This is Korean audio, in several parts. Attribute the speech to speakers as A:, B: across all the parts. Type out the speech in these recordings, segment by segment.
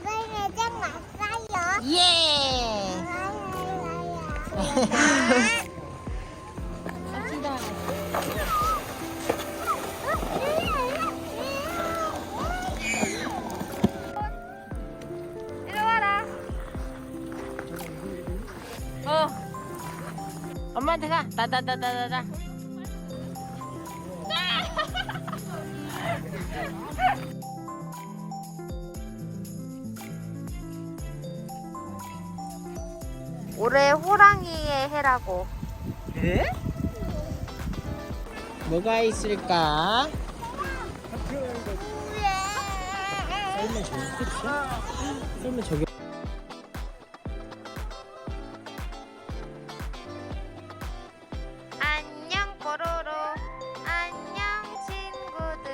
A: 이거 내장 왔어요.
B: 예
C: 이리 와라. 어.
B: 엄마한테 가 다다다다다다
C: 올해 호랑이의 해라고.
B: 에? 뭐가 있을까? 설마 저기 끝이야? 설마 저기
C: 안녕 뽀로로. 안녕 친구들.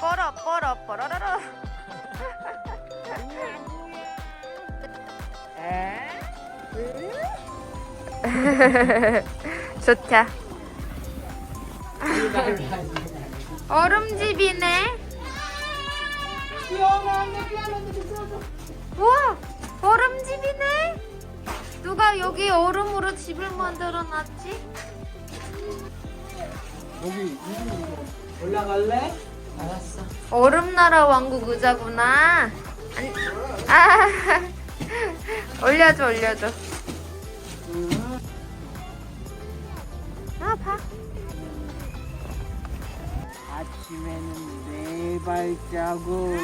C: 뽀로 뽀로 뽀로로로. 좋다. 얼음집이네. 우와, 얼음집이네. 누가 여기 얼음으로 집을 만들어 놨지?
B: 여기 올라갈래? 알았어
C: 얼음나라 왕국 의자구나. 아니, 아, 올려줘, 올려줘. 아, 봐.
B: 아침에는 네 발자국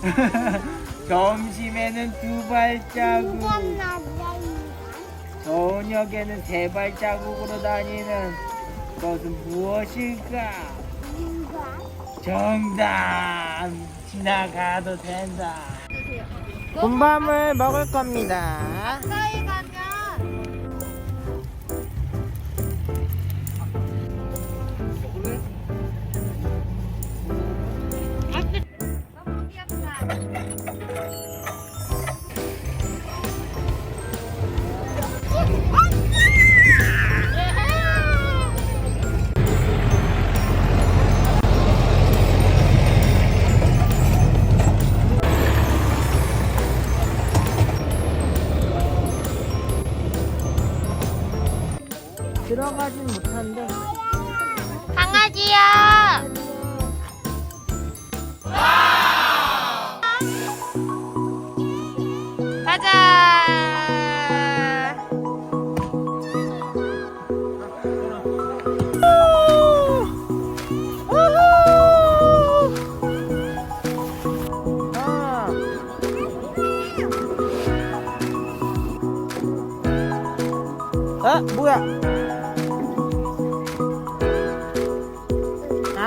B: 점심에는 두 발자국 저녁에는 세 발 자국으로 다니는 것은 무엇일까? 정답! 지나가도 된다. 군밤을 먹을 겁니다. 들어가진 못한데.
C: 강아지야. 가자.
B: 아. 어? 뭐야?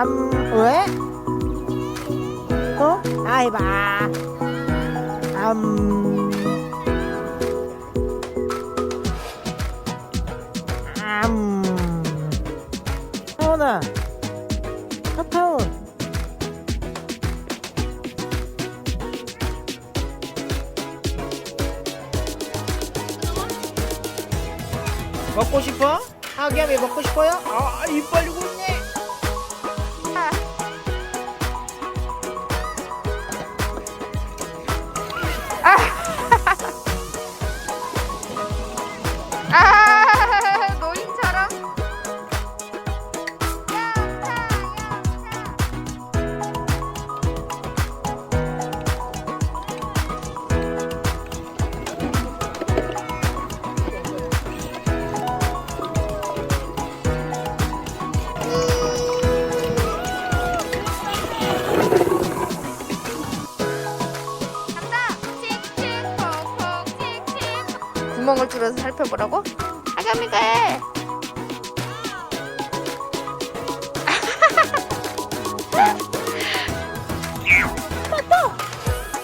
B: 암, 왜? 어? 아이 봐. 암. 암. 타온아. 타타온. 먹고 싶어? 하기야미 먹고 싶어요? 아, 입 벌리고 있
C: 구멍을 뚫어서 살펴보라고? 하겸이가 해.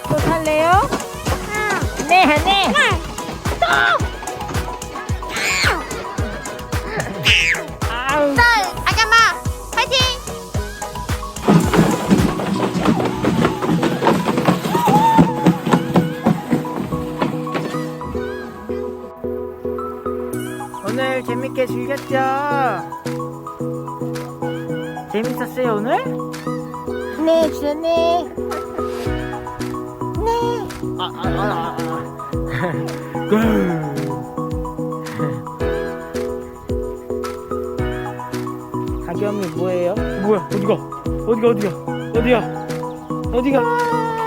B: 또 살래요? 네, 네. 아우. 오늘 재밌게 즐겼죠? 재밌었어요 오늘? 네 주네 네 아, 아, 아, 아, 아. 가겸이 뭐예요? 뭐야 어디가 어디가 어디가 어디야 어디가